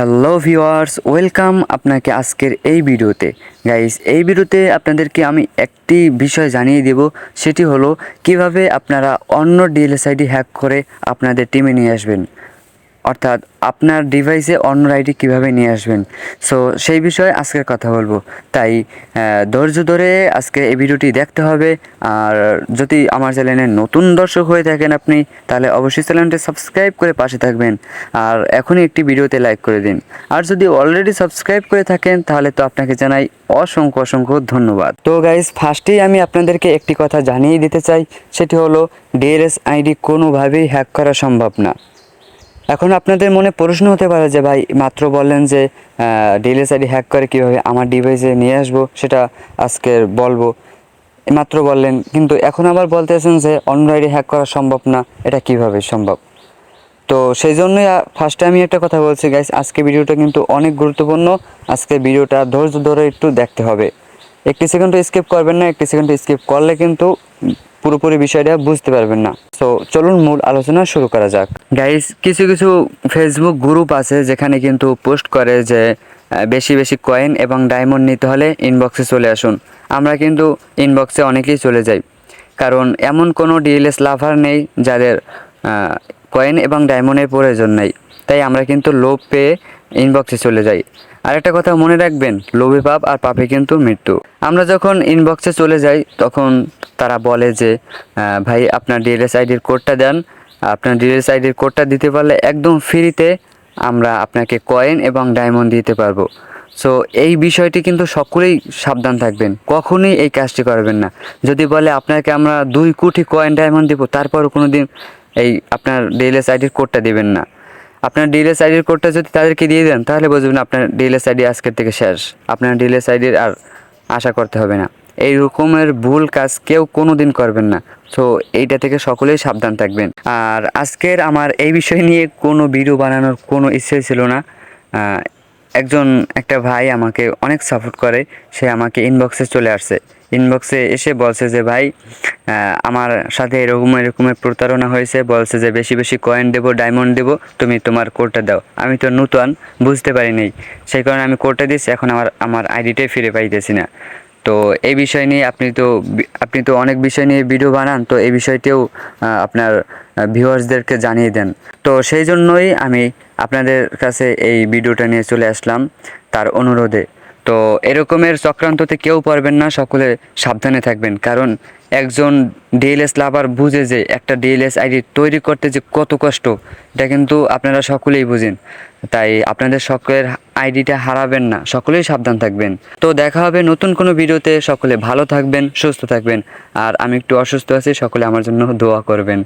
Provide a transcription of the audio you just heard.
Hello viewers welcome আপনাকে আজকের এই ভিডিওতে। গাইস, এই ভিডিওতে আপনাদেরকে আমি একটি বিষয় জানিয়ে দেব, সেটি হলো কীভাবে আপনারা অন্য ডিএলএসআইডি হ্যাক করে আপনাদের টিমে নিয়ে আসবেন। অর্থাৎ আপনার ডিভাইসে অন্য আইডি কীভাবে নিয়ে আসবেন? সো সেই বিষয়ে আজকের কথা বলব। তাই ধৈর্য ধরে আজকে এই ভিডিওটি দেখতে হবে। আর যদি আমার চ্যানেলে নতুন দর্শক হয়ে থাকেন আপনি, তাহলে অবশ্যই চ্যানেলটি সাবস্ক্রাইব করে পাশে থাকবেন। আর এখনই একটি ভিডিওতে লাইক করে দিন। আর যদি অলরেডি সাবস্ক্রাইব করে থাকেন, তাহলে তো আপনাকে জানাই অসংখ্য অসংখ্য ধন্যবাদ। তো গাইজ ফার্স্টেই আমি আপনাদেরকে একটি কথা জানিয়ে দিতে চাই। সেটি হলো ডিএলএস আইডি কোনোভাবেই হ্যাক করা সম্ভব না। এখন আপনাদের মনে প্রশ্ন হতে পারে যে ভাই, মাত্র বললেন যে ডিএলএস আইডি হ্যাক করে কীভাবে আমার ডিভাইসে নিয়ে আসব, সেটা আজকে বলব। মাত্র বললেন, কিন্তু এখন আবার বলতেছেন যে, অন্য আইডি হ্যাক করা সম্ভব না, এটা কীভাবে সম্ভব? তো সেই জন্যই ফার্স্টে আমি একটা কথা বলছি গাইস আজকে ভিডিওটা কিন্তু অনেক গুরুত্বপূর্ণ, আজকে ভিডিওটা ধৈর্য ধরে একটু দেখতে হবে। একটি সেকেন্ড স্কিপ করবেন না, একটি সেকেন্ড স্কিপ করলে কিন্তু পুরোপুরি বিষয়টা বুঝতে পারবেন না। তো চলুন মূল আলোচনা শুরু করা যাক। গাইস কিছু কিছু ফেসবুক গ্রুপ আছে যেখানে কিন্তু পোস্ট করে যে বেশি বেশি কয়েন এবং ডায়মন্ড নিতে হলে ইনবক্সে চলে আসুন। আমরা কিন্তু ইনবক্সে অনেকেই চলে যাই। কারণ এমন কোনো ডিএলএস লাভার নেই যাদের কয়েন এবং ডায়মন্ডের প্রয়োজন নেই। তাই আমরা কিন্তু লোভ পেয়ে ইনবক্সে চলে যাই। আর একটা কথা মনে রাখবেন, লোভে পাপ আর পাপে কিন্তু মৃত্যু। আমরা যখন ইনবক্সে চলে যাই, তখন তারা বলে যে ভাই, আপনার ডিএলএস আইডির কোডটা দেন। আপনার ডিএলএস আইডির কোডটা দিতে পারলে একদম ফ্রিতে আমরা আপনাকে কয়েন এবং ডায়মন্ড দিতে পারব। সো এই বিষয়টি কিন্তু সকলেই সাবধান থাকবেন। কখনোই এই কাজটি করবেন না। যদি বলে, আপনাকে আমরা দুই কোটি কয়েন ডায়মন্ড দিব, তারপরও কোনো দিন এই আপনার ডিএলএস আইডির কোডটা দিবেন না। আপনার ডিএলএস আইডির কোডটা যদি তাদেরকে দিয়ে দেন, তাহলে বুঝবেন আপনার ডিএলএস আইডি আজকের থেকে শেষ। আপনার ডিএলএস আইডির আর আশা করতে হবে না। এই রকমের ভুল কাজ কেউ কোনো দিন করবেন না। সো এইটা থেকে সকলেই সাবধান থাকবেন। আর আজকের আমার এই বিষয় নিয়ে কোনো ভিডিও বানানোর কোনো ইচ্ছে ছিল না। একজন একটা ভাই আমাকে অনেক সাপোর্ট করে। সে আমাকে ইনবক্সে চলে আসছে। ইনবক্সে এসে বলছে যে, ভাই আমার সাথে এরকম এরকমের প্রতারণা হয়েছে। বলছে যে, বেশি বেশি কয়েন দেব ডায়মন্ড দেব, তুমি তোমার কোডটা দাও। আমি তো নতুন, বুঝতে পারিনি সেই কারণে আমি কোডটা দিয়েছি এখন আমার আমার আইডিটাই ফিরে পাইতেছি না। তো এই বিষয় নিয়ে আপনি তো আপনি তো অনেক বিষয় নিয়ে ভিডিও বানান, তো এই বিষয়টিও আপনার ভিউয়ার্সদেরকে জানিয়ে দেন। তো সেই জন্যই আমি আপনাদের কাছে এই ভিডিওটা নিয়ে চলে আসলাম। তার অনুরোধে। তো এরকমের চক্রান্ততে কেউ পারবেন না, সকলে সাবধানে থাকবেন। কারণ একজন ডিএলএস লাভার বুঝে যে একটা ডিএলএস আইডি তৈরি করতে যে কত কষ্ট, এটা কিন্তু আপনারা সকলেই বুঝেন। তাই আপনাদের সকলের আইডিটা হারাবেন না, সকলেই সাবধান থাকবেন। তো দেখা হবে নতুন কোনো ভিডিওতে, সকলে ভালো থাকবেন, সুস্থ থাকবেন। আর আমি একটু অসুস্থ আছি, সকলে আমার জন্য দোয়া করবেন।